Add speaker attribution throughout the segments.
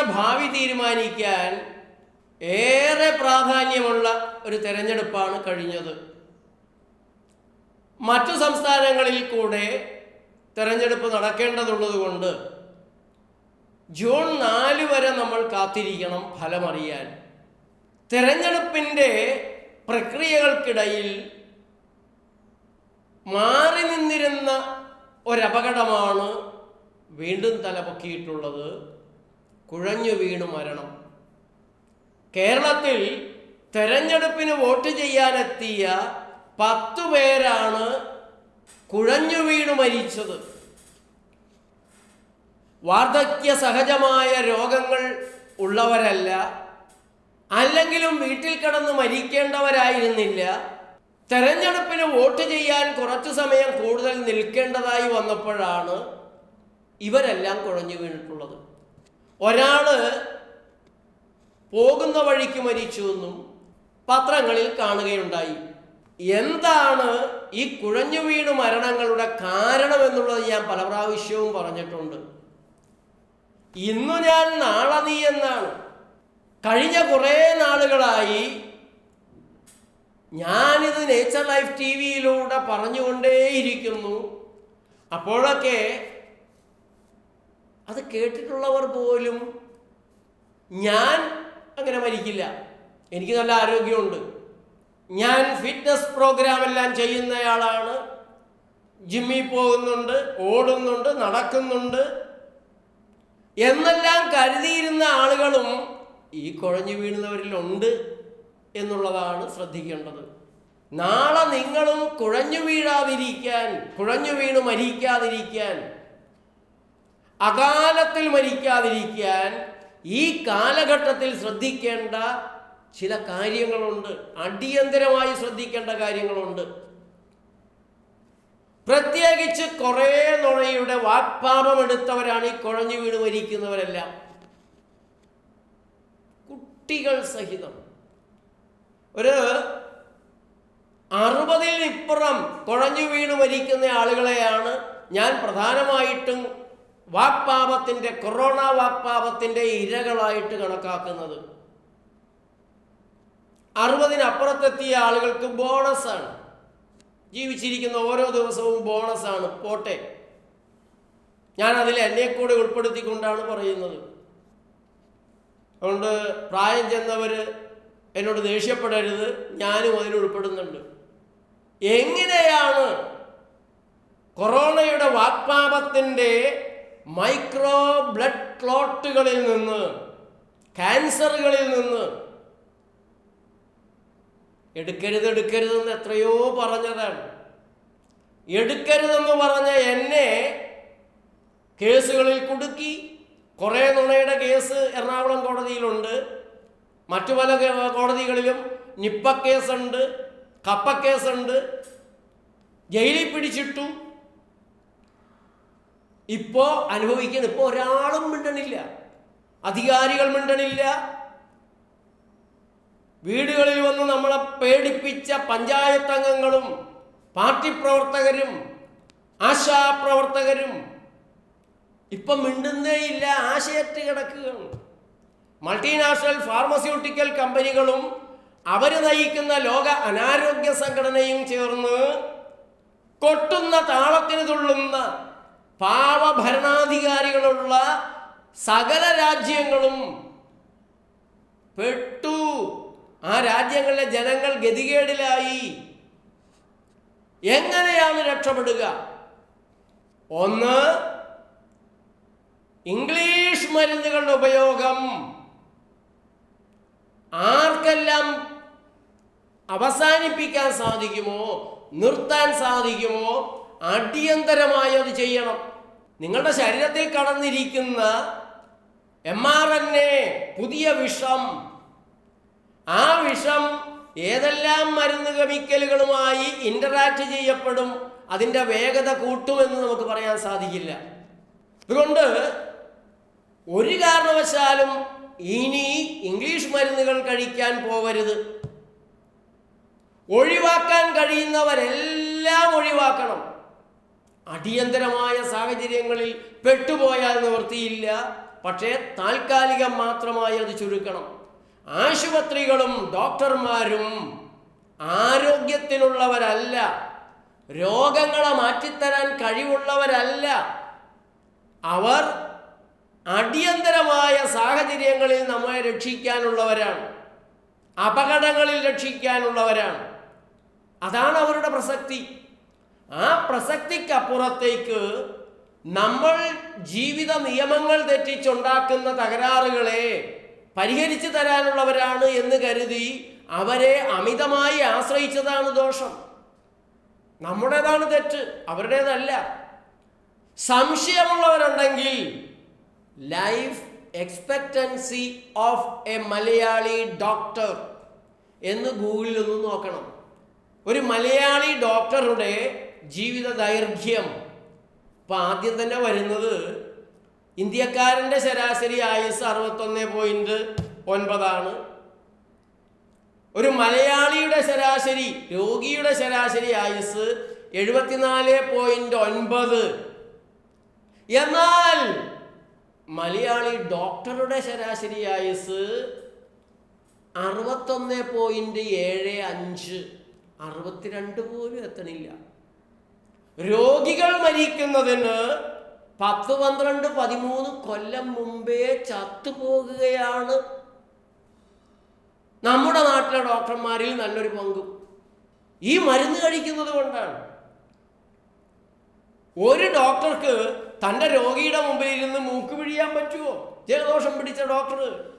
Speaker 1: ഇന്ത്യയുടെ ഭാവി തീരുമാനിക്കാൻ ഏറെ പ്രാധാന്യമുള്ള ഒരു തെരഞ്ഞെടുപ്പാണ് കഴിഞ്ഞത്. മറ്റു സംസ്ഥാനങ്ങളിൽ കൂടെ തെരഞ്ഞെടുപ്പ് നടക്കേണ്ടതുള്ളതുകൊണ്ട് ജൂൺ നാല് വരെ നമ്മൾ കാത്തിരിക്കണം ഫലമറിയാൻ. തെരഞ്ഞെടുപ്പിന്റെ പ്രക്രിയകൾക്കിടയിൽ മാറി നിന്നിരുന്ന ഒരപകടമാണ് വീണ്ടും തലപൊക്കിയിട്ടുള്ളത്. കുഴഞ്ഞു വീണു മരണം. കേരളത്തിൽ തെരഞ്ഞെടുപ്പിന് വോട്ട് ചെയ്യാനെത്തിയ പത്തു പേരാണ് കുഴഞ്ഞു വീണു മരിച്ചത്. വാർദ്ധക്യ സഹജമായ രോഗങ്ങൾ ഉള്ളവരല്ല അല്ലെങ്കിലും വീട്ടിൽ കിടന്ന് മരിക്കേണ്ടവരായിരുന്നില്ല. തെരഞ്ഞെടുപ്പിന് വോട്ട് ചെയ്യാൻ കുറച്ചു സമയം കൂടുതൽ നിൽക്കേണ്ടതായി വന്നപ്പോഴാണ് ഇവരെല്ലാം കുഴഞ്ഞു വീണിട്ടുള്ളത്. ഒരാൾ പോകുന്ന വഴിക്ക് മരിച്ചു എന്നും പത്രങ്ങളിൽ കാണുകയുണ്ടായി. എന്താണ് ഈ കുഴഞ്ഞു വീണു മരണങ്ങളുടെ കാരണം എന്നുള്ളത് ഞാൻ പല പ്രാവശ്യവും പറഞ്ഞിട്ടുണ്ട്. ഇന്നു ഞാൻ നാളെ നീ എന്നാണ്. കഴിഞ്ഞ കുറേ നാളുകളായി ഞാനിത് നേച്ചർ ലൈഫ് ടി വിയിലൂടെ പറഞ്ഞുകൊണ്ടേയിരിക്കുന്നു. അപ്പോഴൊക്കെ അത് കേട്ടിട്ടുള്ളവർ പോലും ഞാൻ അങ്ങനെ മരിക്കില്ല. എനിക്ക് നല്ല ആരോഗ്യമുണ്ട്. ഞാൻ ഫിറ്റ്നസ് പ്രോഗ്രാം എല്ലാം ചെയ്യുന്നയാളാണ്. ജിമ്മിൽ പോകുന്നുണ്ട് ഓടുന്നുണ്ട് നടക്കുന്നുണ്ട്. എന്നെല്ലാം കരുതിയിരുന്ന ആളുകളും ഈ കുഴഞ്ഞു വീഴുന്നവരിലുണ്ട് എന്നുള്ളതാണ് ശ്രദ്ധിക്കേണ്ടത്. നാളെ നിങ്ങളും കുഴഞ്ഞു വീഴാതിരിക്കാൻ കുഴഞ്ഞു വീണ് മരിക്കാതിരിക്കാൻ അകാലത്തിൽ മരിക്കാതിരിക്കാൻ ഈ കാലഘട്ടത്തിൽ ശ്രദ്ധിക്കേണ്ട ചില കാര്യങ്ങളുണ്ട്. അടിയന്തരമായി ശ്രദ്ധിക്കേണ്ട കാര്യങ്ങളുണ്ട്. പ്രത്യേകിച്ച് കുറേ നുണയുടെ വാക്പാപം എടുത്തവരാണ് ഈ കുഴഞ്ഞു വീട് മരിക്കുന്നവരെല്ലാം. കുട്ടികൾ സഹിതം. ഒരു അറുപതിൽ ഇപ്പുറം കുഴഞ്ഞു വീണ് മരിക്കുന്ന ആളുകളെയാണ് ഞാൻ പ്രധാനമായിട്ടും വാക്പാപത്തിന്റെ കൊറോണ വാക്പാപത്തിന്റെ ഇരകളായിട്ട് കണക്കാക്കുന്നത്. അറുപതിനപ്പുറത്തെത്തിയ ആളുകൾക്ക് ബോണസാണ്. ജീവിച്ചിരിക്കുന്ന ഓരോ ദിവസവും ബോണസാണ്. പോട്ടെ. ഞാൻ അതിൽ എന്നെ കൂടെ ഉൾപ്പെടുത്തിക്കൊണ്ടാണ് പറയുന്നത്. അതുകൊണ്ട് പ്രായം ചെന്നവർ എന്നോട് ദേഷ്യപ്പെടരുത്. ഞാനും അതിൽ ഉൾപ്പെടുന്നുണ്ട്. എങ്ങനെയാണ് കൊറോണയുടെ വാക്പാപത്തിന്റെ മൈക്രോ ബ്ലഡ് ക്ലോട്ടുകളിൽ നിന്ന് ക്യാൻസറുകളിൽ നിന്ന്. എടുക്കരുത് എടുക്കരുതെന്ന് എത്രയോ പറഞ്ഞതാണ്. എടുക്കരുതെന്ന് പറഞ്ഞ എന്നെ കേസുകളിൽ കുടുക്കി. കുറേ നുണയുടെ കേസ് എറണാകുളം കോടതിയിലുണ്ട്. മറ്റു പല കോടതികളിലും നിപ്പ കേസുണ്ട് കപ്പ കേസുണ്ട്. ജയിലിൽ പിടിച്ചിട്ടു ഇപ്പോ അനുഭവിക്കുന്നത് ഇപ്പോൾ ഒരാളും മിണ്ടണില്ല. അധികാരികൾ മിണ്ടണില്ല. വീടുകളിൽ വന്ന് നമ്മളെ പേടിപ്പിച്ച പഞ്ചായത്ത് അംഗങ്ങളും പാർട്ടി പ്രവർത്തകരും ആശാപ്രവർത്തകരും ഇപ്പം മിണ്ടുന്നേയില്ല. ആശയറ്റ് കിടക്കുകയാണ്. മൾട്ടിനാഷണൽ ഫാർമസ്യൂട്ടിക്കൽ കമ്പനികളും അവർ നയിക്കുന്ന ലോക അനാരോഗ്യ സംഘടനയും ചേർന്ന് കൊട്ടുന്ന താളത്തിന് തുള്ളുന്ന പാവ ഭരണാധികാരികളുള്ള സകല രാജ്യങ്ങളും പെട്ടു. ആ രാജ്യങ്ങളിലെ ജനങ്ങൾ ഗതികേടിലായി. എങ്ങനെയാണ് രക്ഷപ്പെടുക? ഒന്ന് ഇംഗ്ലീഷ് മരുന്നുകളുടെ ഉപയോഗം. ആർക്കെല്ലാം അവസാനിപ്പിക്കാൻ സാധിക്കുമോ നിർത്താൻ സാധിക്കുമോ അടിയന്തരമായി അത് ചെയ്യണം. നിങ്ങളുടെ ശരീരത്തിൽ കടന്നിരിക്കുന്ന എം ആർ എൻ എ പുതിയ വിഷം. ആ വിഷം ഏതെല്ലാം മരുന്ന് കെമിക്കലുകളുമായി ഇന്ററാക്ട് ചെയ്യപ്പെടും അതിന്റെ വേഗത കൂട്ടുമെന്ന് നമുക്ക് പറയാൻ സാധിക്കില്ല. അതുകൊണ്ട് ഒരു കാരണവശാലും ഇനി ഇംഗ്ലീഷ് മരുന്നുകൾ കഴിക്കാൻ പോവരുത്. ഒഴിവാക്കാൻ കഴിയുന്നവരെല്ലാം ഒഴിവാക്കണം. അടിയന്തരമായ സാഹചര്യങ്ങളിൽ പെട്ടുപോയാൽ നിവൃത്തിയില്ല. പക്ഷേ താൽക്കാലികം മാത്രമായി അത് ചുരുക്കണം. ആശുപത്രികളും ഡോക്ടർമാരും ആരോഗ്യത്തിനുള്ളവരല്ല. രോഗങ്ങളെ മാറ്റിത്തരാൻ കഴിവുള്ളവരല്ല. അവർ അടിയന്തരമായ സാഹചര്യങ്ങളിൽ നമ്മെ രക്ഷിക്കാനുള്ളവരാണ്. അപകടങ്ങളിൽ രക്ഷിക്കാനുള്ളവരാണ്. അതാണ് അവരുടെ പ്രസക്തി. ആ പ്രസക്തിക്കപ്പുറത്തേക്ക് നമ്മൾ ജീവിത നിയമങ്ങൾ തെറ്റിച്ചുണ്ടാക്കുന്ന തകരാറുകളെ പരിഹരിച്ചു തരാനുള്ളവരാണ് എന്ന് കരുതി അവരെ അമിതമായി ആശ്രയിച്ചതാണ് ദോഷം. നമ്മുടേതാണ് തെറ്റ് അവരുടേതല്ല. സംശയമുള്ളവരുണ്ടെങ്കിൽ life expectancy of a Malayali doctor എന്ന് ഗൂഗിളിൽ ഒന്ന് നോക്കണം. ഒരു മലയാളി ഡോക്ടറുടെ ജീവിത ദൈർഘ്യം. ഇപ്പം ആദ്യം തന്നെ വരുന്നത് ഇന്ത്യക്കാരന്റെ ശരാശരി ആയുസ് അറുപത്തൊന്ന് പോയിന്റ് ഒൻപതാണ്. ഒരു മലയാളിയുടെ ശരാശരി രോഗിയുടെ ശരാശരി ആയുസ് എഴുപത്തിനാല് പോയിന്റ് ഒൻപത്. എന്നാൽ മലയാളി ഡോക്ടറുടെ ശരാശരി ആയുസ് അറുപത്തൊന്ന് പോയിന്റ് ഏഴ് അഞ്ച്. അറുപത്തിരണ്ട് പോലും എത്തണില്ല. രോഗികൾ മരിക്കുന്നതിന് പത്ത് പന്ത്രണ്ട് പതിമൂന്ന് കൊല്ലം മുമ്പേ ചത്തുപോകുകയാണ്. നമ്മുടെ നാട്ടിലെ ഡോക്ടർമാരിൽ നല്ലൊരു പങ്കും. ഈ മരുന്ന് കഴിക്കുന്നത് കൊണ്ടാണ്. ഒരു ഡോക്ടർക്ക് തന്റെ രോഗിയുടെ മുമ്പിൽ ഇരുന്ന് മൂക്ക് പിഴിയാൻ പറ്റുമോ? ജലദോഷം പിടിച്ച ഡോക്ടർ.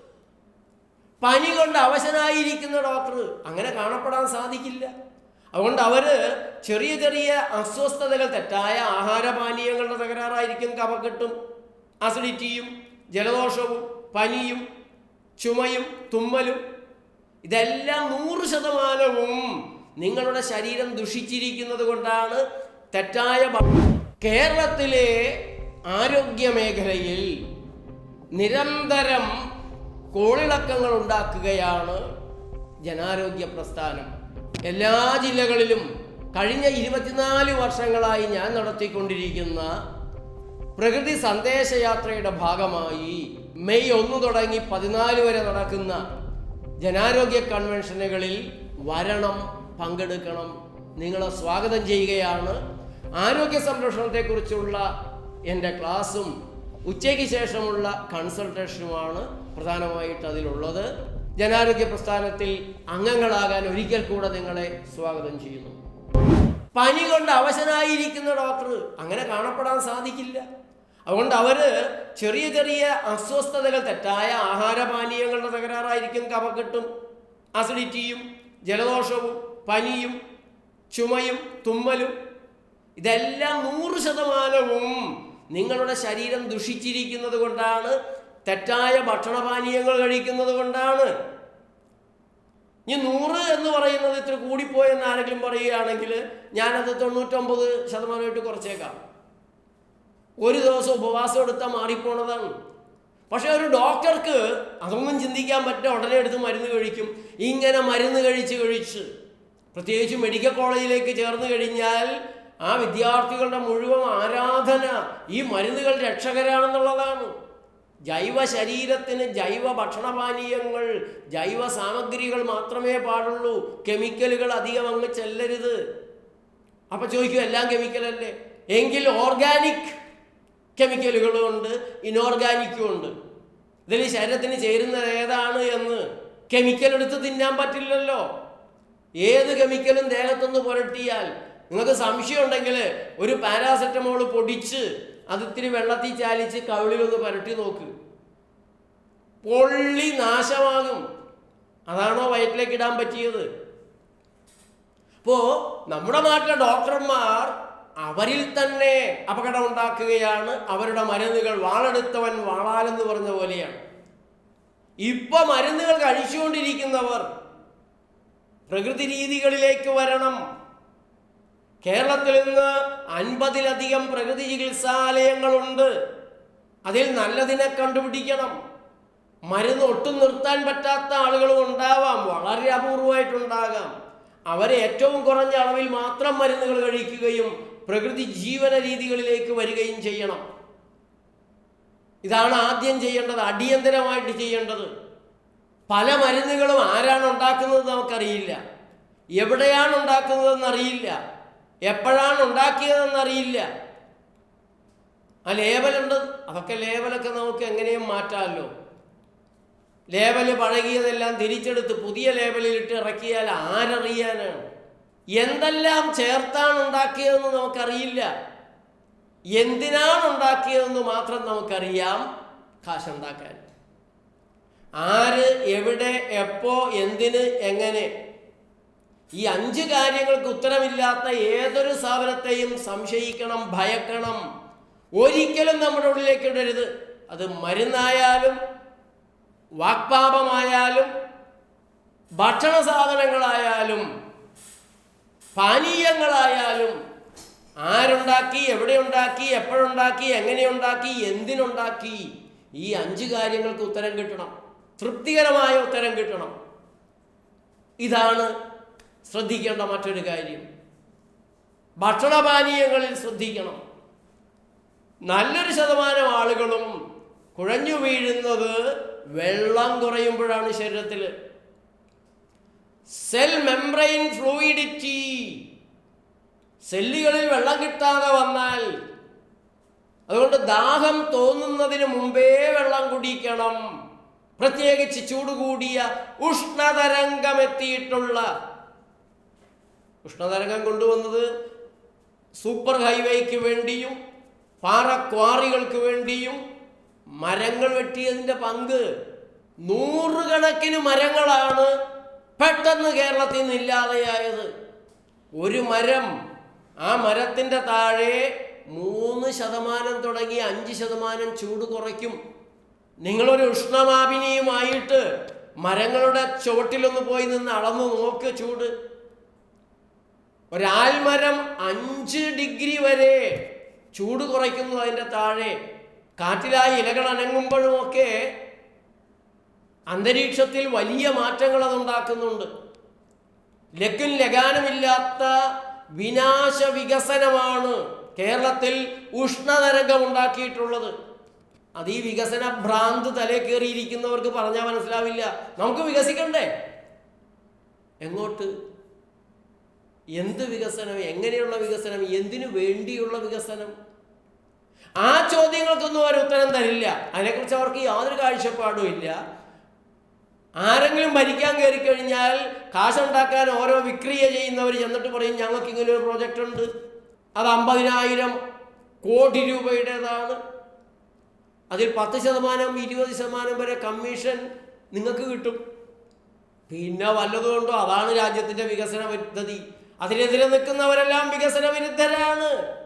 Speaker 1: പനി കൊണ്ട് അവശനായിരിക്കുന്ന ഡോക്ടർ. അങ്ങനെ കാണപ്പെടാൻ സാധിക്കില്ല. അതുകൊണ്ട് അവർ ചെറിയ ചെറിയ അസ്വസ്ഥതകൾ തെറ്റായ ആഹാരപാനീയങ്ങളുടെ തകരാറായിരിക്കും കഫക്കെട്ടും അസിഡിറ്റിയും ജലദോഷവും പനിയും ചുമയും തുമ്മലും. ഇതെല്ലാം നൂറ് ശതമാനവും നിങ്ങളുടെ ശരീരം ദുഷിച്ചിരിക്കുന്നത് കൊണ്ടാണ് തെറ്റായ കേരളത്തിലെ ആരോഗ്യ മേഖലയിൽ നിരന്തരം കോളിളക്കങ്ങൾ ഉണ്ടാക്കുകയാണ് ജനാരോഗ്യ പ്രസ്ഥാനം. എല്ലാ ജില്ലകളിലും കഴിഞ്ഞ ഇരുപത്തിനാല് വർഷങ്ങളായി ഞാൻ നടത്തിക്കൊണ്ടിരിക്കുന്ന പ്രകൃതി സന്ദേശയാത്രയുടെ ഭാഗമായി മെയ് ഒന്ന് തുടങ്ങി പതിനാല് വരെ നടക്കുന്ന ജനാരോഗ്യ കൺവെൻഷനുകളിൽ വരണം പങ്കെടുക്കണം. നിങ്ങളെ സ്വാഗതം ചെയ്യുകയാണ്. ആരോഗ്യ സംരക്ഷണത്തെക്കുറിച്ചുള്ള എന്റെ ക്ലാസ്സും ഉച്ചയ്ക്ക് ശേഷമുള്ള കൺസൾട്ടേഷനുമാണ് പ്രധാനമായിട്ട് അതിലുള്ളത്. ജനാരോഗ്യ പ്രസ്ഥാനത്തിൽ അംഗങ്ങളാകാൻ ഒരിക്കൽ കൂടെ നിങ്ങളെ സ്വാഗതം ചെയ്യുന്നു. പനി കൊണ്ട് അവശനായിരിക്കുന്ന ഡോക്ടർ അങ്ങനെ കാണപ്പെടാൻ സാധിക്കില്ല. അതുകൊണ്ട് അവർ ചെറിയ ചെറിയ അസ്വസ്ഥതകൾ തെറ്റായ ആഹാരപാനീയങ്ങളുടെ തകരാറായിരിക്കും കഫക്കെട്ടും അസിഡിറ്റിയും ജലദോഷവും പനിയും ചുമയും തുമ്മലും ഇതെല്ലാം നൂറ് ശതമാനവും നിങ്ങളുടെ ശരീരം ദുഷിച്ചിരിക്കുന്നത് കൊണ്ടാണ് തെറ്റായ ഭക്ഷണപാനീയങ്ങൾ കഴിക്കുന്നത് കൊണ്ടാണ്. ഇനി നൂറ് എന്ന് പറയുന്നത് ഇത്ര കൂടിപ്പോയെന്ന് ആരെങ്കിലും പറയുകയാണെങ്കിൽ ഞാനത് തൊണ്ണൂറ്റൊമ്പത് ശതമാനമായിട്ട് കുറച്ചേക്കാം. ഒരു ദിവസം ഉപവാസം എടുത്താൽ മാറിപ്പോണതാണ്. പക്ഷേ ഒരു ഡോക്ടർക്ക് അതൊന്നും ചിന്തിക്കാൻ പറ്റില്ല ഉടനെ എടുത്ത് മരുന്ന് കഴിക്കും. ഇങ്ങനെ മരുന്ന് കഴിച്ച് കഴിച്ച് പ്രത്യേകിച്ച് മെഡിക്കൽ കോളേജിലേക്ക് ചേർന്ന് കഴിഞ്ഞാൽ ആ വിദ്യാർത്ഥികളുടെ മുഴുവൻ ആരാധന ഈ മരുന്നുകൾ രക്ഷകരാണെന്നുള്ളതാണ്. ജൈവ ശരീരത്തിന് ജൈവ ഭക്ഷണപാനീയങ്ങൾ ജൈവ സാമഗ്രികൾ മാത്രമേ പാടുള്ളൂ. കെമിക്കലുകൾ അധികം അങ്ങ് ചെല്ലരുത്. അപ്പൊ ചോദിക്കും എല്ലാം കെമിക്കലല്ലേ എങ്കിൽ ഓർഗാനിക് കെമിക്കലുകളും ഉണ്ട് ഇനോർഗാനിക്കും ഉണ്ട്. ഇതിൽ ശരീരത്തിന് ചേരുന്നത് ഏതാണ് എന്ന് കെമിക്കൽ എടുത്ത് തിന്നാൻ പറ്റില്ലല്ലോ. ഏത് കെമിക്കലും ദേഹത്തൊന്ന് പുരട്ടിയാൽ നിങ്ങൾക്ക് സംശയം ഉണ്ടെങ്കിൽ ഒരു പാരാസെറ്റമോൾ പൊടിച്ച് അത് ഇത്തിരി വെള്ളത്തിൽ ചാലിച്ച് കവിളിലൊന്ന് പുരട്ടി നോക്ക്. പൊള്ളി നാശമാകും. അതാണോ വയറ്റിലേക്ക് ഇടാൻ പറ്റിയത്? അപ്പോ നമ്മുടെ നാട്ടിലെ ഡോക്ടർമാർ അവരിൽ തന്നെ അപകടം ഉണ്ടാക്കുകയാണ്. അവരുടെ മരുന്നുകൾ വാളെടുത്തവൻ വാളാലെന്ന് പറഞ്ഞ പോലെയാണ്. ഇപ്പൊ മരുന്നുകൾ കഴിച്ചുകൊണ്ടിരിക്കുന്നവർ പ്രകൃതി രീതികളിലേക്ക് വരണം. കേരളത്തിൽ ഇന്ന് അൻപതിലധികം പ്രകൃതി ചികിത്സാലയങ്ങളുണ്ട്. അതിൽ നല്ലതിനെ കണ്ടുപിടിക്കണം. മരുന്ന് ഒട്ടും നിർത്താൻ പറ്റാത്ത ആളുകളും ഉണ്ടാവാം. വളരെ അപൂർവമായിട്ടുണ്ടാകാം. അവരെ ഏറ്റവും കുറഞ്ഞ അളവിൽ മാത്രം മരുന്നുകൾ കഴിക്കുകയും പ്രകൃതി ജീവന രീതികളിലേക്ക് വരികയും ചെയ്യണം. ഇതാണ് ആദ്യം ചെയ്യേണ്ടത് അടിയന്തരമായിട്ട് ചെയ്യേണ്ടത്. പല മരുന്നുകളും ആരാണ് ഉണ്ടാക്കുന്നത് നമുക്കറിയില്ല. എവിടെയാണ് ഉണ്ടാക്കുന്നതെന്ന് അറിയില്ല. എപ്പോഴാണ് ഉണ്ടാക്കിയതെന്ന് അറിയില്ല. ആ ലേബലുണ്ട്. അതൊക്കെ ലേബലൊക്കെ നമുക്ക് എങ്ങനെയും മാറ്റാമല്ലോ. ലേബൽ പഴകിയതെല്ലാം തിരിച്ചെടുത്ത് പുതിയ ലേബലിലിട്ട് ഇറക്കിയാൽ ആരറിയാനാണ്? എന്തെല്ലാം ചേർത്താണ് ഉണ്ടാക്കിയതെന്ന് നമുക്കറിയില്ല. എന്തിനാണ് ഉണ്ടാക്കിയതെന്ന് മാത്രം നമുക്കറിയാം കാശുണ്ടാക്കാൻ. ആര് എവിടെ എപ്പോ എന്തിന് എങ്ങനെ? ഈ അഞ്ച് കാര്യങ്ങൾക്ക് ഉത്തരമില്ലാത്ത ഏതൊരു സ്ഥാപനത്തെയും സംശയിക്കണം ഭയക്കണം. ഒരിക്കലും നമ്മുടെ ഉള്ളിലേക്ക് ഇടരുത്. അത് മരുന്നായാലും വാക്പാപമായാലും ഭക്ഷണ സാധനങ്ങളായാലും പാനീയങ്ങളായാലും ആരുണ്ടാക്കി എവിടെ ഉണ്ടാക്കി എപ്പോഴുണ്ടാക്കി എങ്ങനെയുണ്ടാക്കി എന്തിനുണ്ടാക്കി ഈ അഞ്ച് കാര്യങ്ങൾക്ക് ഉത്തരം കിട്ടണം. തൃപ്തികരമായ ഉത്തരം കിട്ടണം. ഇതാണ് ശ്രദ്ധിക്കേണ്ട മറ്റൊരു കാര്യം. ഭക്ഷണപാനീയങ്ങളിൽ ശ്രദ്ധിക്കണം. നല്ലൊരു ശതമാനം ആളുകളും കുഴഞ്ഞു വീഴുന്നത് വെള്ളം കുറയുമ്പോഴാണ് ശരീരത്തിൽ സെൽ മെംബ്രെയിൻ ഫ്ലൂയിഡിറ്റി സെല്ലുകളിൽ വെള്ളം കിട്ടാതെ വന്നാൽ. അതുകൊണ്ട് ദാഹം തോന്നുന്നതിന് മുമ്പേ വെള്ളം കുടിക്കണം. പ്രത്യേകിച്ച് ചൂടുകൂടിയ കൂടിയ ഉഷ്ണതരംഗമെത്തിയിട്ടുള്ള. ഉഷ്ണതരംഗം കൊണ്ടുവന്നത് സൂപ്പർ ഹൈവേക്ക് വേണ്ടിയും പാറക്വാറികൾക്ക് വേണ്ടിയും മരങ്ങൾ വെട്ടിയതിന്റെ പങ്ക് നൂറുകണക്കിന് മരങ്ങളാണ് പെട്ടെന്ന് കേരളത്തിൽ നിന്ന് ഇല്ലാതെയായത്. ഒരു മരം ആ മരത്തിന്റെ താഴെ മൂന്ന് ശതമാനം തുടങ്ങി അഞ്ച് ശതമാനം ചൂട് കുറയ്ക്കും. നിങ്ങളൊരു ഉഷ്ണമാപിനിയുമായിട്ട് മരങ്ങളുടെ ചുവട്ടിലൊന്ന് പോയി നിന്ന് അളന്നു നോക്ക് ചൂട്. ഒരാൽമരം അഞ്ച് ഡിഗ്രി വരെ ചൂട് കുറയ്ക്കുന്നു അതിന്റെ താഴെ. കാറ്റിലായി ഇലകൾ അനങ്ങുമ്പോഴുമൊക്കെ അന്തരീക്ഷത്തിൽ വലിയ മാറ്റങ്ങൾ അതുണ്ടാക്കുന്നുണ്ട്. ലക്കും ലഗാനമില്ലാത്ത വിനാശ വികസനമാണ് കേരളത്തിൽ ഉഷ്ണതരംഗം ഉണ്ടാക്കിയിട്ടുള്ളത് അത് ഈ വികസന ഭ്രാന്ത് തലേ കയറിയിരിക്കുന്നവർക്ക് പറഞ്ഞാൽ മനസ്സിലാവില്ല. നമുക്ക് വികസിക്കണ്ടേ? എങ്ങോട്ട്? എന്ത് വികസനം? എങ്ങനെയുള്ള വികസനം? എന്തിനു വേണ്ടിയുള്ള വികസനം? ആ ചോദ്യങ്ങൾക്കൊന്നും അവർ ഉത്തരം തരില്ല. അതിനെക്കുറിച്ച് അവർക്ക് യാതൊരു കാഴ്ചപ്പാടും ഇല്ല. ആരെങ്കിലും ഭരിക്കാൻ കയറി കഴിഞ്ഞാൽ കാശുണ്ടാക്കാൻ ഓരോ വിക്രിയ ചെയ്യുന്നവർ ചെന്നിട്ട് പറയും ഞങ്ങൾക്ക് ഇങ്ങനെ ഒരു പ്രോജക്റ്റ് ഉണ്ട്. അത് അമ്പതിനായിരം കോടി രൂപയുടേതാണ്. അതിൽ പത്ത് ശതമാനം ഇരുപത് ശതമാനം വരെ കമ്മീഷൻ നിങ്ങൾക്ക് കിട്ടും. പിന്നെ വല്ലതുകൊണ്ടോ അതാണ് രാജ്യത്തിന്റെ വികസന പദ്ധതി. അതിനെതിരെ നിൽക്കുന്നവരെല്ലാം വികസന വിരുദ്ധരാണ്.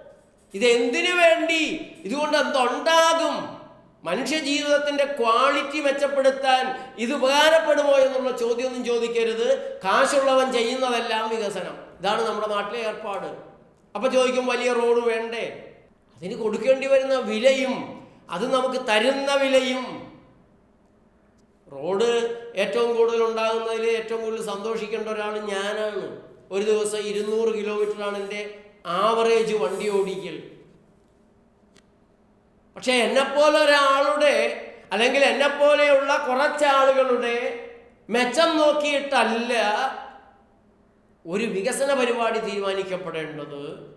Speaker 1: ഇത് എന്തിനു വേണ്ടി? ഇതുകൊണ്ട് എന്തുണ്ടാകും? മനുഷ്യ ജീവിതത്തിന്റെ ക്വാളിറ്റി മെച്ചപ്പെടുത്താൻ ഇത് ഉപകാരപ്പെടുമോ എന്നുള്ള ചോദ്യമൊന്നും ചോദിക്കരുത്. കാശുള്ളവൻ ചെയ്യുന്നതെല്ലാം വികസനം. ഇതാണ് നമ്മുടെ നാട്ടിലെ ഏർപ്പാട്. അപ്പൊ ചോദിക്കും വലിയ റോഡ് വേണ്ടേ? അതിന് കൊടുക്കേണ്ടി വരുന്ന വിലയും അത് നമുക്ക് തരുന്ന വിലയും. റോഡ് ഏറ്റവും കൂടുതൽ ഉണ്ടാകുന്നതിൽ ഏറ്റവും കൂടുതൽ സന്തോഷിക്കേണ്ട ഒരാൾ ഞാനാണ്. ഒരു ദിവസം ഇരുന്നൂറ് കിലോമീറ്ററാണ് എന്റെ ആവറേജ് വണ്ടി ഓടിക്കൽ. പക്ഷേ എന്നെപ്പോലെ ഒരാളുടെ അല്ലെങ്കിൽ എന്നെപ്പോലെയുള്ള കുറച്ചാളുകളുടെ മെച്ചം നോക്കിയിട്ടല്ല ഒരു വികസന പരിപാടി തീരുമാനിക്കപ്പെടേണ്ടത്.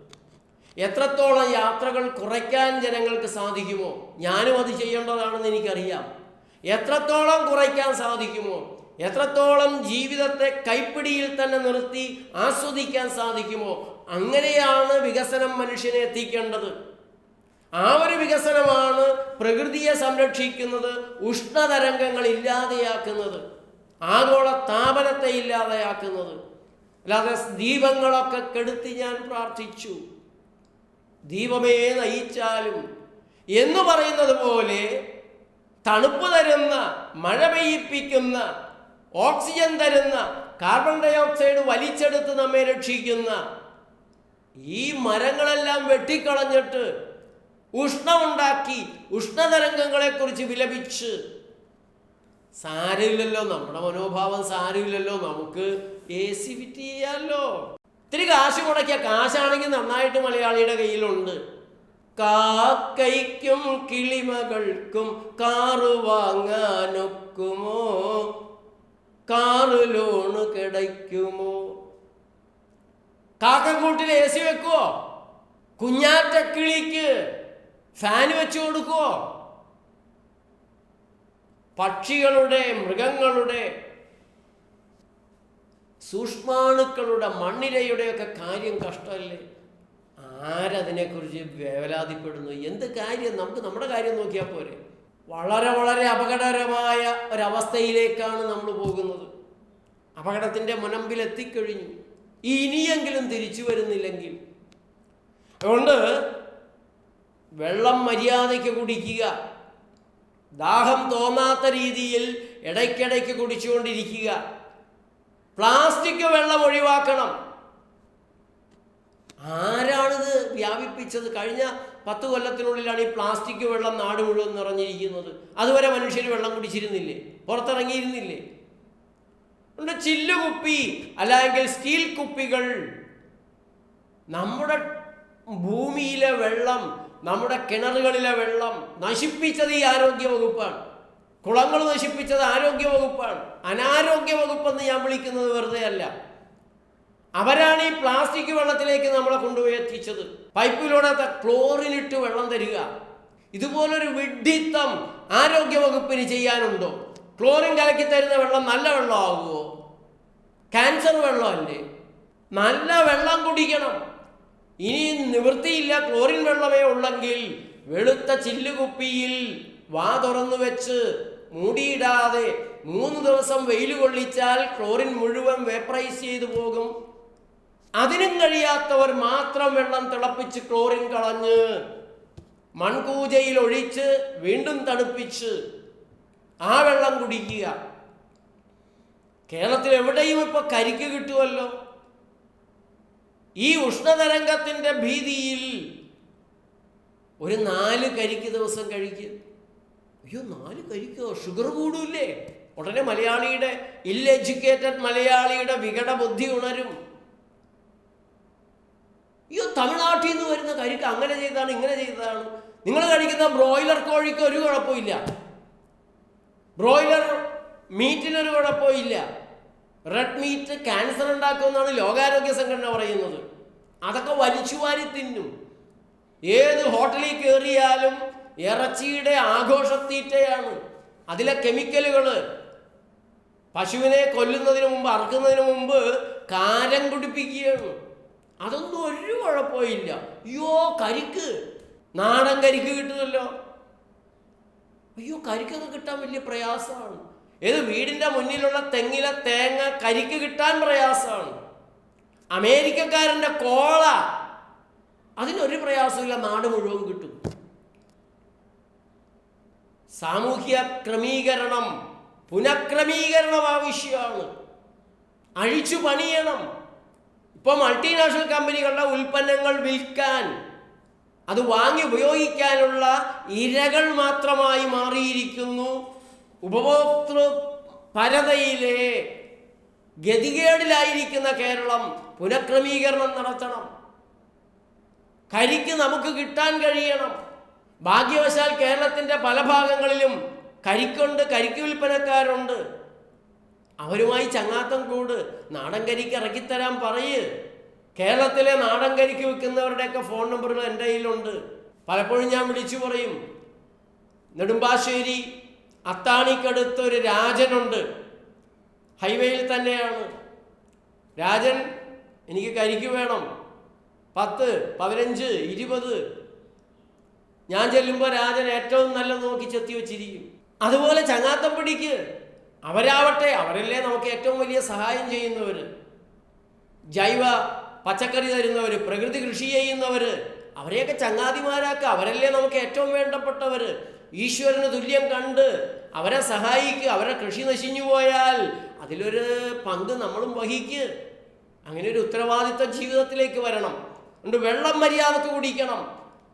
Speaker 1: എത്രത്തോളം യാത്രകൾ കുറയ്ക്കാൻ ജനങ്ങൾക്ക് സാധിക്കുമോ? ഞാനും അത് ചെയ്യേണ്ടതാണെന്ന് എനിക്കറിയാം. എത്രത്തോളം കുറയ്ക്കാൻ സാധിക്കുമോ? എത്രത്തോളം ജീവിതത്തെ കൈപ്പിടിയിൽ തന്നെ നിർത്തി ആസ്വദിക്കാൻ സാധിക്കുമോ? അങ്ങനെയാണ് വികസനം മനുഷ്യനെ എത്തിക്കേണ്ടത്. ആ ഒരു വികസനമാണ് പ്രകൃതിയെ സംരക്ഷിക്കുന്നത് ഉഷ്ണതരംഗങ്ങൾ ഇല്ലാതെയാക്കുന്നത് ആഗോള താപനത്തെ ഇല്ലാതെയാക്കുന്നത് അല്ലാതെ ദീപങ്ങളൊക്കെ കെടുത്തി ഞാൻ പ്രാർത്ഥിച്ചു. ദീപമേ നയിച്ചാലും. എന്ന് പറയുന്നത് പോലെ തണുപ്പ് തരുന്ന മഴ പെയ്യിപ്പിക്കുന്ന ഓക്സിജൻ തരുന്ന കാർബൺ ഡയോക്സൈഡ് വലിച്ചെടുത്ത് നമ്മെ രക്ഷിക്കുന്ന ഈ മരങ്ങളെല്ലാം വെട്ടിക്കളഞ്ഞിട്ട് ഉഷ്ണമുണ്ടാക്കി ഉഷ്ണതരംഗങ്ങളെക്കുറിച്ച് വിലപിച്ച്. സാരമില്ലല്ലോ നമ്മുടെ മനോഭാവം സാരമില്ലല്ലോ നമുക്ക് എ സി ഫിറ്റ് ചെയ്യാമല്ലോ ഇത്തിരി കാശ് മുടക്കിയ കാശാണെങ്കിൽ നന്നായിട്ട് മലയാളിയുടെ കയ്യിലുണ്ട്. കാക്കയ്ക്കും കിളിമകൾക്കും കാറ് വാങ്ങാനൊക്കുമോ? കാറ് ലോണ് കിടയ്ക്കുമോ? കാക്കക്കൂട്ടിൽ എ സി വെക്കുവോ? കുഞ്ഞാറ്റക്കിളിക്ക് ഫാൻ വെച്ചു കൊടുക്കുവോ? പക്ഷികളുടെ മൃഗങ്ങളുടെ സൂക്ഷ്മാണുക്കളുടെ മണ്ണിരയുടെയൊക്കെ കാര്യം കഷ്ടമല്ലേ? ആരതിനെക്കുറിച്ച് വേവലാതിപ്പെടുന്നു? എന്ത് കാര്യം? നമുക്ക് നമ്മുടെ കാര്യം നോക്കിയാൽ പോരെ. വളരെ വളരെ അപകടകരമായ ഒരവസ്ഥയിലേക്കാണ് നമ്മൾ പോകുന്നത്. അപകടത്തിന്റെ മുനമ്പിൽ എത്തിക്കഴിഞ്ഞു ഇനിയെങ്കിലും തിരിച്ചു വരുന്നില്ലെങ്കിൽ. അതുകൊണ്ട് വെള്ളം മര്യാദയ്ക്ക് കുടിക്കുക. ദാഹം തോന്നാത്ത രീതിയിൽ ഇടയ്ക്കിടയ്ക്ക് കുടിച്ചുകൊണ്ടിരിക്കുക. പ്ലാസ്റ്റിക് വെള്ളം ഒഴിവാക്കണം. ആരാണിത് വ്യാപിപ്പിച്ചത്? കഴിഞ്ഞ പത്ത് കൊല്ലത്തിനുള്ളിലാണ് ഈ പ്ലാസ്റ്റിക് വെള്ളം നാട് മുഴുവൻ നിറഞ്ഞിരിക്കുന്നത്. അതുവരെ മനുഷ്യർ വെള്ളം കുടിച്ചിരുന്നില്ലേ? പുറത്തിറങ്ങിയിരുന്നില്ലേ? ഉണ്ട് ചില്ലു കുപ്പി അല്ലെങ്കിൽ സ്റ്റീൽ കുപ്പികൾ. നമ്മുടെ ഭൂമിയിലെ വെള്ളം നമ്മുടെ കിണറുകളിലെ വെള്ളം നശിപ്പിച്ചത് ഈ ആരോഗ്യ വകുപ്പാണ്. കുളങ്ങൾ നശിപ്പിച്ചത് ആരോഗ്യ വകുപ്പാണ്. അനാരോഗ്യ വകുപ്പെന്ന് ഞാൻ വിളിക്കുന്നത് വെറുതെ അല്ല. അവരാണ് ഈ പ്ലാസ്റ്റിക് വെള്ളത്തിലേക്ക് നമ്മളെ കൊണ്ടുപോയി എത്തിച്ചത്. പൈപ്പിലൂടെ ക്ലോറിൻ ഇട്ട് വെള്ളം തരിക. ഇതുപോലൊരു വിഡ്ഢിത്തം ആരോഗ്യ വകുപ്പിന് ചെയ്യാനുണ്ടോ? ക്ലോറിൻ കലക്കി തരുന്ന വെള്ളം നല്ല വെള്ളമാകുമോ? ക്യാൻസർ വെള്ളമല്ലേ? നല്ല വെള്ളം കുടിക്കണം. ഇനി നിവൃത്തിയില്ല ക്ലോറിൻ വെള്ളമേ ഉള്ളെങ്കിൽ വെളുത്ത ചില്ലുകുപ്പിയിൽ വാ തുറന്നു വെച്ച് മൂടിയിടാതെ മൂന്ന് ദിവസം വെയിൽ കൊള്ളിച്ചാൽ ക്ലോറിൻ മുഴുവൻ വേപ്പറൈസ് ചെയ്തു പോകും. അതിനും കഴിയാത്തവർ മാത്രം വെള്ളം തിളപ്പിച്ച് ക്ലോറിൻ കളഞ്ഞ് മൺകൂജയിൽ ഒഴിച്ച് വീണ്ടും തണുപ്പിച്ച് ആ വെള്ളം കുടിക്കുക. കേരളത്തിൽ എവിടെയും ഇപ്പൊ കരിക്ക് കിട്ടുമല്ലോ ഈ ഉഷ്ണതരംഗത്തിന്റെ ഭീതിയിൽ ഒരു നാല് കരിക്ക് ദിവസം കഴിക്കുക അയ്യോ നാല് കരിക്കോ? ഷുഗർ കൂടൂല്ലേ? ഉടനെ മലയാളിയുടെ ഇൽ എഡ്യൂക്കേറ്റഡ് മലയാളിയുടെ വികട ബുദ്ധി ഉണരും. അയ്യോ തമിഴ്നാട്ടിൽ നിന്ന് വരുന്ന കരിക്ക് അങ്ങനെ ചെയ്താണ് ഇങ്ങനെ ചെയ്തതാണ്. നിങ്ങൾ കഴിക്കുന്ന ബ്രോയിലർ കോഴിക്ക് ഒരു കുഴപ്പമില്ല. ബ്രോയിലർ മീറ്റിനൊരു കുഴപ്പമില്ല റെഡ് മീറ്റ് ക്യാൻസർ ഉണ്ടാക്കുമെന്നാണ് ലോകാരോഗ്യ സംഘടന പറയുന്നത്. അതൊക്കെ വലിച്ചുവാരി തിന്നും. ഏത് ഹോട്ടലിൽ കയറിയാലും ഇറച്ചിയുടെ ആഘോഷത്തീറ്റയാണ്. അതിലെ കെമിക്കലുകൾ പശുവിനെ കൊല്ലുന്നതിന് മുമ്പ് അറക്കുന്നതിന് മുമ്പ് കാരം കുടിപ്പിക്കുകയാണ്. അതൊന്നും ഒരു കുഴപ്പമില്ല അയ്യോ കരിക്ക്. നാടൻ കരിക്ക് കിട്ടുമല്ലോ. അയ്യോ കരിക്കൊക്കെ കിട്ടാൻ വലിയ പ്രയാസമാണ്. ഏത് വീടിന്റെ മുന്നിലുള്ള തെങ്ങിലെ തേങ്ങ കരിക്ക് കിട്ടാൻ പ്രയാസമാണ്. അമേരിക്കക്കാരന്റെ കോള അതിനൊരു പ്രയാസമില്ല നാട് മുഴുവൻ കിട്ടും. സാമൂഹ്യ ക്രമീകരണം പുനഃക്രമീകരണം ആവശ്യമാണ്. അഴിച്ചു പണിയണം. ഇപ്പോൾ മൾട്ടിനാഷണൽ കമ്പനികളുടെ ഉൽപ്പന്നങ്ങൾ വിൽക്കാൻ അത് വാങ്ങി ഉപയോഗിക്കാനുള്ള ഇരകൾ മാത്രമായി മാറിയിരിക്കുന്നു. ഉപഭോക്തൃ പരതയിലെ ഗതികേടിലായിരിക്കുന്ന കേരളം പുനഃക്രമീകരണം നടത്തണം. കരിക്ക് നമുക്ക് കിട്ടാൻ കഴിയണം. ഭാഗ്യവശാൽ കേരളത്തിന്റെ പല ഭാഗങ്ങളിലും കരിക്കുണ്ട് കരിക്ക് വിൽപ്പനക്കാരുണ്ട്. അവരുമായി ചങ്ങാത്തം കൂട്. നാടൻ കരിക്ക് ഇറക്കിത്തരാൻ പറയ്. കേരളത്തിലെ നാടൻ കരിക്ക് വിൽക്കുന്നവരുടെയൊക്കെ ഫോൺ നമ്പറുകൾ എന്റെ കയ്യിലുണ്ട്. പലപ്പോഴും ഞാൻ വിളിച്ചു പറയും നെടുമ്പാശ്ശേരി അത്താണിക്കടുത്തൊരു രാജനുണ്ട്. ഹൈവേയിൽ തന്നെയാണ്. രാജൻ എനിക്ക് കരിക്ക് വേണം. പത്ത് പതിനഞ്ച് ഇരുപത്. ഞാൻ ചെല്ലുമ്പോൾ രാജൻ ഏറ്റവും നല്ല നോക്കി ചെത്തി വെച്ചിരിക്കും. അതുപോലെ ചങ്ങാത്തം പിടിക്ക് അവരാവട്ടെ അവരല്ലേ നമുക്ക് ഏറ്റവും വലിയ സഹായം ചെയ്യുന്നവർ ജൈവ പച്ചക്കറി തരുന്നവർ പ്രകൃതി കൃഷി ചെയ്യുന്നവർ അവരെയൊക്കെ ചങ്ങാതിമാരാക്കുക. അവരല്ലേ നമുക്ക് ഏറ്റവും വേണ്ടപ്പെട്ടവർ ഈശ്വരന് തുല്യം കണ്ട് അവരെ സഹായിക്കുക അവരെ കൃഷി നശിഞ്ഞു പോയാൽ അതിലൊരു പങ്ക് നമ്മളും വഹിക്ക്. അങ്ങനെ ഒരു ഉത്തരവാദിത്വ ജീവിതത്തിലേക്ക് വരണം. അതുകൊണ്ട് വെള്ളം മര്യാദയ്ക്ക് കുടിക്കണം.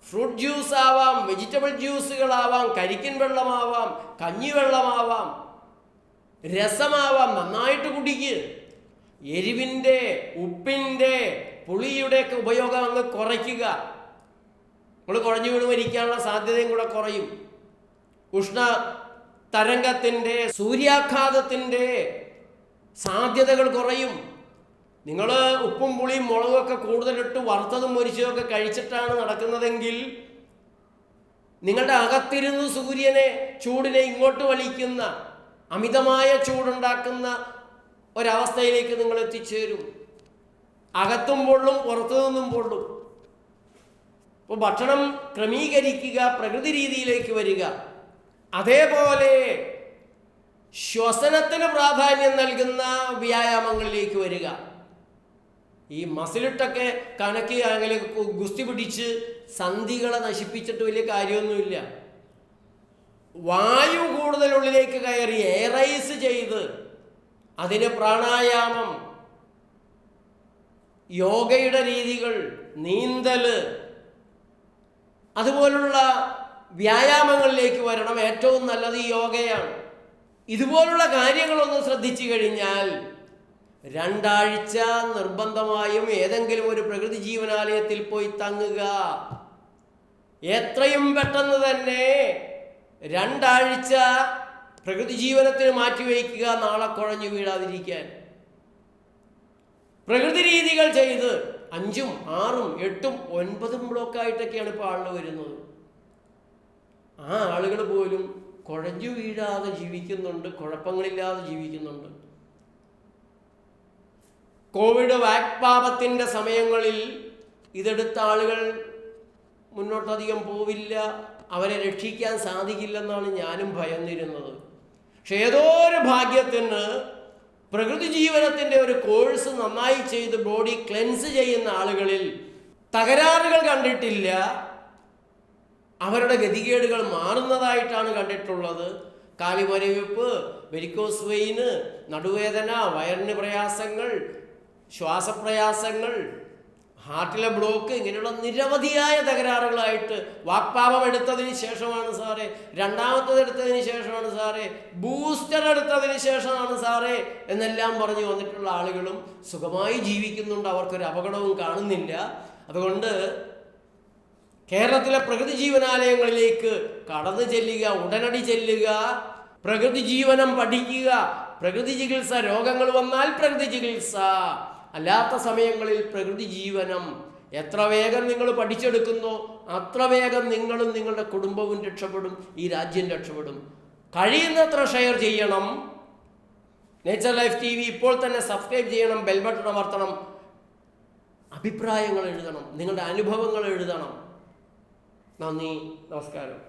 Speaker 1: ഫ്രൂട്ട് ജ്യൂസ് ആവാം വെജിറ്റബിൾ ജ്യൂസുകളാവാം കരിക്കിൻ വെള്ളമാവാം കഞ്ഞിവെള്ളമാവാം രസമാവാം നന്നായിട്ട് കുടിക്ക്. എരിവിന്റെ ഉപ്പിന്റെ പുളിയുടെയൊക്കെ ഉപയോഗം അങ്ങ് കുറയ്ക്കുക. നമ്മൾ കുഴഞ്ഞു വീണ് മരിക്കാനുള്ള സാധ്യതയും കൂടെ കുറയും. ഉഷ്ണ തരംഗത്തിന്റെ സൂര്യാഘാതത്തിന്റെ സാധ്യതകൾ കുറയും. നിങ്ങൾ ഉപ്പും പുളിയും മുളകൊക്കെ കൂടുതലിട്ട് വറുത്തതും മൊരിച്ചതും ഒക്കെ കഴിച്ചിട്ടാണ് നടക്കുന്നതെങ്കിൽ നിങ്ങളുടെ അകത്തിരുന്ന് സൂര്യനെ ചൂടിനെ ഇങ്ങോട്ട് വലിക്കുന്ന അമിതമായ ചൂടുണ്ടാക്കുന്ന ഒരവസ്ഥയിലേക്ക് നിങ്ങൾ എത്തിച്ചേരും. അകത്തും പൊള്ളും പുറത്തു നിന്നും പൊള്ളും. അപ്പോൾ ഭക്ഷണം ക്രമീകരിക്കുക പ്രകൃതി രീതിയിലേക്ക് വരിക. അതേപോലെ ശ്വസനത്തിന് പ്രാധാന്യം നൽകുന്ന വ്യായാമങ്ങളിലേക്ക് വരിക. ഈ മസിലിട്ടൊക്കെ കണക്കി അങ്ങനെ ഗുസ്തി പിടിച്ച് സന്ധികളെ നശിപ്പിച്ചിട്ട് വലിയ കാര്യമൊന്നുമില്ല. വായു കൂടുതൽ ഉള്ളിലേക്ക് കയറി എയറൈസ് ചെയ്ത് അതിന് പ്രാണായാമം. യോഗയുടെ രീതികൾ നീന്തൽ അതുപോലുള്ള വ്യായാമങ്ങളിലേക്ക് വരണം ഏറ്റവും നല്ലത് ഈ യോഗയാണ്. ഇതുപോലുള്ള കാര്യങ്ങളൊന്ന് ശ്രദ്ധിച്ചു കഴിഞ്ഞാൽ രണ്ടാഴ്ച നിർബന്ധമായും ഏതെങ്കിലും ഒരു പ്രകൃതി ജീവനാലയത്തിൽ പോയി തങ്ങുക. എത്രയും പെട്ടെന്ന് തന്നെ രണ്ടാഴ്ച പ്രകൃതി ജീവനത്തിന് മാറ്റിവയ്ക്കുക നാളെ കുഴഞ്ഞു വീഴാതിരിക്കാൻ. പ്രകൃതി രീതികൾ ചെയ്ത് അഞ്ചും ആറും എട്ടും ഒൻപതും ബ്ലോക്കായിട്ടൊക്കെയാണ് ഇപ്പോൾ ആളുകൾ വരുന്നത്. ആ ആളുകൾ പോലും കുഴഞ്ഞു വീഴാതെ ജീവിക്കുന്നുണ്ട് കുഴപ്പങ്ങളില്ലാതെ ജീവിക്കുന്നുണ്ട്. കോവിഡ് വാക്പാപത്തിന്റെ സമയങ്ങളിൽ ഇതെടുത്ത ആളുകൾ മുന്നോട്ടധികം പോവില്ല അവരെ രക്ഷിക്കാൻ സാധിക്കില്ലെന്നാണ് ഞാനും ഭയന്നിരുന്നത്. പക്ഷെ ഏതോ ഒരു ഭാഗ്യത്തിന് പ്രകൃതി ജീവനത്തിന്റെ ഒരു കോഴ്സ് നന്നായി ചെയ്ത് ബോഡി ക്ലെൻസ് ചെയ്യുന്ന ആളുകളിൽ തകരാറുകൾ കണ്ടിട്ടില്ല. അവരുടെ ഗതികേടുകൾ മാറുന്നതായിട്ടാണ് കണ്ടിട്ടുള്ളത്. കാലിമരവിപ്പ് വെരിക്കോസ് വെയിന് നടുവേദന വയറിന് പ്രയാസങ്ങൾ ശ്വാസപ്രയാസങ്ങൾ ഹാർട്ടിലെ ബ്ലോക്ക് ഇങ്ങനെയുള്ള നിരവധിയായ തകരാറുകളായിട്ട് വാക്പാപം എടുത്തതിന് ശേഷമാണ് സാറേ രണ്ടാമത്തത് എടുത്തതിന് ശേഷമാണ് സാറേ ബൂസ്റ്റർ എടുത്തതിന് ശേഷമാണ് സാറേ എന്നെല്ലാം പറഞ്ഞു വന്നിട്ടുള്ള ആളുകളും സുഖമായി ജീവിക്കുന്നുണ്ട്. അവർക്കൊരു അപകടവും കാണുന്നില്ല. അതുകൊണ്ട് കേരളത്തിലെ പ്രകൃതി ജീവനാലയങ്ങളിലേക്ക് കടന്നു ചെല്ലുക ഉടനടി ചെല്ലുക പ്രകൃതി ജീവനം പഠിക്കുക പ്രകൃതി ചികിത്സ രോഗങ്ങൾ വന്നാൽ പ്രകൃതി ചികിത്സ അല്ലാത്ത സമയങ്ങളിൽ പ്രകൃതി ജീവനം എത്ര വേഗം നിങ്ങൾ പഠിച്ചെടുക്കുന്നു അത്ര വേഗം നിങ്ങളും നിങ്ങളുടെ കുടുംബവും രക്ഷപ്പെടും ഈ രാജ്യം രക്ഷപ്പെടും. കഴിയുന്നത്ര ഷെയർ ചെയ്യണം. നേച്ചർ ലൈഫ് ടി വി ഇപ്പോൾ തന്നെ സബ്സ്ക്രൈബ് ചെയ്യണം ബെൽബട്ടൺ അമർത്തണം. അഭിപ്രായങ്ങൾ എഴുതണം നിങ്ങളുടെ അനുഭവങ്ങൾ എഴുതണം. നന്ദി നമസ്കാരം.